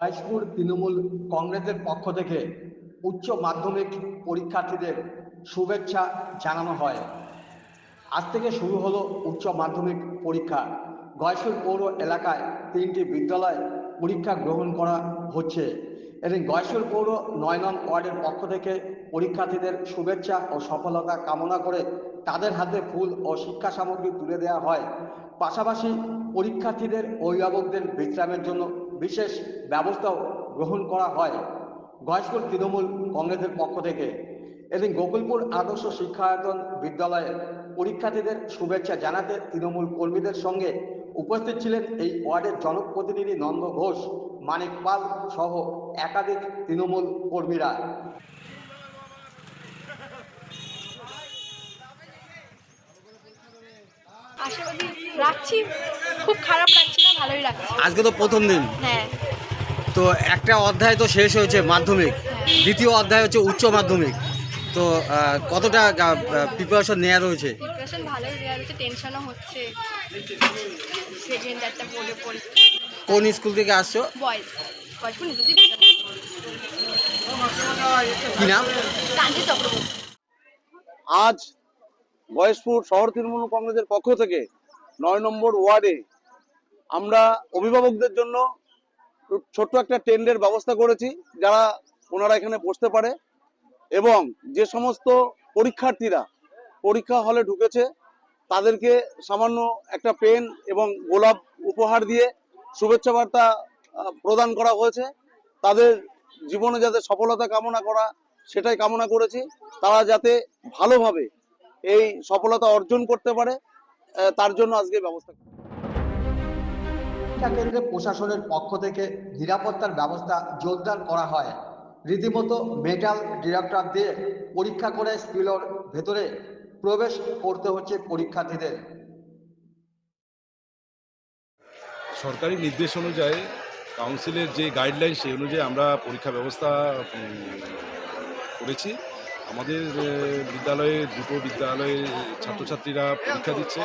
High school Trinamool কংগ্রেসের পক্ষ থেকে উচ্চ মাধ্যমিক পরীক্ষার্থীদের শুভেচ্ছা জানানো হয়। আজ থেকে শুরু হলো উচ্চ মাধ্যমিক পরীক্ষা। গয়েশপুর পৌর এলাকায় তিনটি বিদ্যালয়ে পরীক্ষা গ্রহণ করা হচ্ছে। এবং গয়েশপুর পৌর নয় নং ওয়ার্ডের পক্ষ থেকে পরীক্ষার্থীদের শুভেচ্ছা ও সফলতা কামনা করে তাদের হাতে ফুল ও শিক্ষা সামগ্রী তুলে দেওয়া হয়। পাশাপাশি পরীক্ষার্থীদের অভিভাবকদের বিশ্রামের জন্য বিশেষ ব্যবস্থাও গ্রহণ করা হয় গয়েশপুর তৃণমূল কংগ্রেসের পক্ষ থেকে। এদিন গোকুলপুর আদর্শ শিক্ষায়তন বিদ্যালয়ে পরীক্ষার্থীদের শুভেচ্ছা জানাতে তৃণমূল কর্মীদের সঙ্গে উপস্থিত ছিলেন এই ওয়ার্ডের জনপ্রতিনিধি নন্দ ঘোষ, মানিক পাল সহ একাধিক তৃণমূল কর্মীরা। রাখছি। খুব খারাপ লাগছে ভালোই লাগছে। আজকে তো প্রথম দিন। হ্যাঁ। তো একটা অধ্যায় তো শেষ হয়েছে মাধ্যমিক। দ্বিতীয় অধ্যায় হচ্ছে উচ্চ মাধ্যমিক। তো কতটা প্রিপারেশন নেওয়া রয়েছে? প্রিপারেশন ভালোই দেওয়া হচ্ছে টেনশনও হচ্ছে। সেকেন্ড একটা বোর্ডে পরীক্ষা কোন স্কুল থেকে আসছো? কি নাম? আজ বয়সপুর শহর তৃণমূল কংগ্রেসের পক্ষ থেকে নয় নম্বর ওয়ার্ডে আমরা অভিভাবকদের জন্য ছোট্ট একটা টেন্ডের ব্যবস্থা করেছি, যারা ওনারা এখানে বসতে পারে। এবং যে সমস্ত পরীক্ষার্থীরা পরীক্ষা হলে ঢুকেছে, তাদেরকে সামান্য একটা পেন এবং গোলাপ উপহার দিয়ে শুভেচ্ছা বার্তা প্রদান করা হয়েছে। তাদের জীবনে যাতে সফলতা কামনা করা, সেটাই কামনা করেছি। তারা যাতে ভালোভাবে এই সফলতা অর্জন করতে পারে তার জন্য আজকে ব্যবস্থা পরীক্ষা কেন্দ্রে প্রশাসনের পক্ষ থেকে নিরাপত্তার ব্যবস্থা জোরদার করা হয়। রীতিমতো মেটাল ডিরেক্টর দিয়ে পরীক্ষা করে স্কুলের ভেতরে প্রবেশ করতে হচ্ছে পরীক্ষার্থীদের। সরকারি নির্দেশ অনুযায়ী কাউন্সিলের যে গাইডলাইন সেই অনুযায়ী আমরা পরীক্ষা ব্যবস্থা করেছি। আমাদের বিদ্যালয়ে দুটো বিদ্যালয়ে ছাত্রছাত্রীরা পরীক্ষা দিচ্ছে।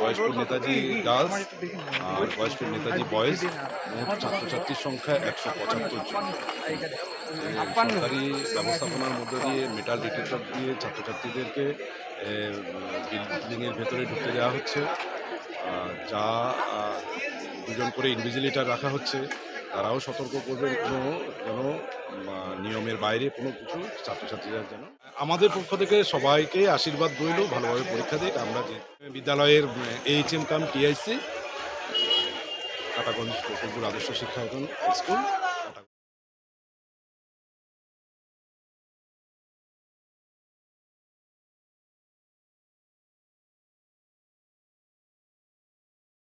বয়স্পুর নেতাজি গার্লস আর বয়স্পুর নেতাজি বয়েজ। মোট ছাত্রছাত্রীর সংখ্যা একশো পঁচাত্তর জন। সরকারি ব্যবস্থাপনার মধ্য দিয়ে মেটাল ডিটেক্টর দিয়ে ছাত্রছাত্রীদেরকে বিল্ডিংয়ের ভেতরে ঢুকতে দেওয়া হচ্ছে। যা দুজন করে ইনভিজিলেটার রাখা হচ্ছে, তারাও সতর্ক করবেন। কোনো যেন নিয়মের বাইরে কোনো কিছু ছাত্রছাত্রীরা যেন, আমাদের পক্ষ থেকে সবাইকে আশীর্বাদ রইল, ভালোভাবে পরীক্ষা দিক। আমরা যে বিদ্যালয়ের H, M, cum TIC Kataganj Adarsha high school